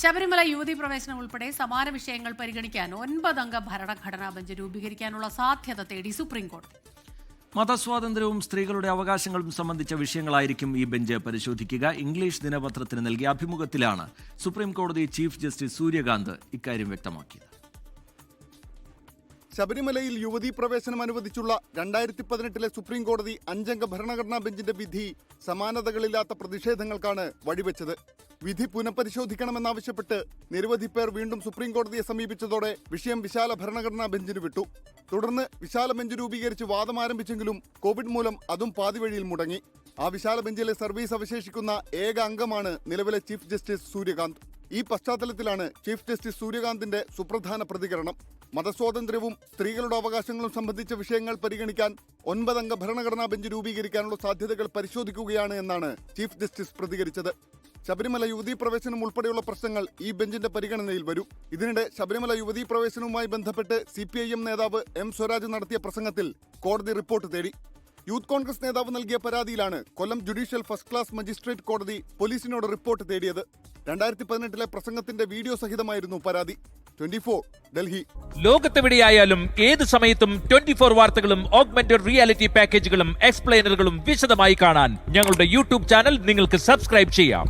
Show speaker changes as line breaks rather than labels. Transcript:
ശബരിമല യുവതി പ്രവേശനം ഉൾപ്പെടെ സമാന വിഷയങ്ങൾ പരിഗണിക്കാൻ ഒൻപതംഗ ഭരണഘടനാ ബെഞ്ച് രൂപീകരിക്കാനുള്ള സാധ്യത തേടി സുപ്രീം കോടതി
മതസ്വാതന്ത്ര്യവും സ്ത്രീകളുടെ അവകാശങ്ങളും സംബന്ധിച്ച വിഷയങ്ങളായിരിക്കും ഈ ബെഞ്ച് പരിശോധിക്കുക. ഇംഗ്ലീഷ് ദിനപത്രത്തിന് നൽകിയ അഭിമുഖത്തിലാണ് സുപ്രീം കോടതി ചീഫ് ജസ്റ്റിസ് സൂര്യകാന്ത് ഇക്കാര്യം വ്യക്തമാക്കിയത്.
ശബരിമലയിൽ യുവതീ പ്രവേശനം അനുവദിച്ചുള്ള രണ്ടായിരത്തി പതിനെട്ടിലെ സുപ്രീം കോടതി അഞ്ചംഗ ഭരണഘടനാ ബെഞ്ചിന്റെ വിധി സമാനതകളില്ലാത്ത പ്രതിഷേധങ്ങൾക്കാണ് വഴിവെച്ചത്. വിധി പുനഃപരിശോധിക്കണമെന്നാവശ്യപ്പെട്ട് നിരവധി പേർ വീണ്ടും സുപ്രീം കോടതിയെ സമീപിച്ചതോടെ വിഷയം വിശാല ഭരണഘടനാ ബെഞ്ചിന് വിട്ടു. തുടർന്ന് വിശാല ബെഞ്ച് രൂപീകരിച്ച് വാദം ആരംഭിച്ചെങ്കിലും കോവിഡ് മൂലം അതും പാതിവഴിയിൽ മുടങ്ങി. ആ വിശാല ബെഞ്ചിലെ സർവീസ് അവശേഷിക്കുന്ന ഏക അംഗമാണ് നിലവിലെ ചീഫ് ജസ്റ്റിസ് സൂര്യകാന്ത്. ഈ പശ്ചാത്തലത്തിലാണ് ചീഫ് ജസ്റ്റിസ് സൂര്യകാന്തിന്റെ സുപ്രധാന പ്രതികരണം. മതസ്വാതന്ത്ര്യവും സ്ത്രീകളുടെ അവകാശങ്ങളും സംബന്ധിച്ച വിഷയങ്ങൾ പരിഗണിക്കാൻ ഒൻപതംഗ ഭരണഘടനാ ബെഞ്ച് രൂപീകരിക്കാനുള്ള സാധ്യതകൾ പരിശോധിക്കുകയാണ് എന്നാണ് ചീഫ് ജസ്റ്റിസ് പ്രതികരിച്ചത്. ശബരിമല യുവതീ പ്രവേശനം ഉൾപ്പെടെയുള്ള പ്രശ്നങ്ങൾ ഈ ബെഞ്ചിന്റെ പരിഗണനയിൽ വരും. ഇതിനിടെ ശബരിമല യുവതീ പ്രവേശനവുമായി ബന്ധപ്പെട്ട് സി പി ഐ എം നേതാവ് എം സ്വരാജ് നടത്തിയ പ്രസംഗത്തിൽ കോടതി റിപ്പോർട്ട് തേടി. യൂത്ത് കോൺഗ്രസ് നേതാവ് നൽകിയ പരാതിയിലാണ് Kollam judicial first class magistrate കോടതി പോലീസിനോട് റിപ്പോർട്ട് തേടിയത്. രണ്ടായിരത്തി പതിനെട്ടിലെ പ്രസംഗത്തിന്റെ വീഡിയോ സഹിതമായിരുന്നു പരാതി. ട്വന്റി ഡൽഹി.
ലോകത്തെവിടെയായാലും ഏത് സമയത്തും ട്വന്റി ഫോർ വാർത്തകളും ഓഗ്മെന്റഡ് റിയാലിറ്റി പാക്കേജുകളും എക്സ്പ്ലെയിനറുകളും വിശദമായി കാണാൻ ഞങ്ങളുടെ യൂട്യൂബ് ചാനൽ നിങ്ങൾക്ക് സബ്സ്ക്രൈബ് ചെയ്യാം.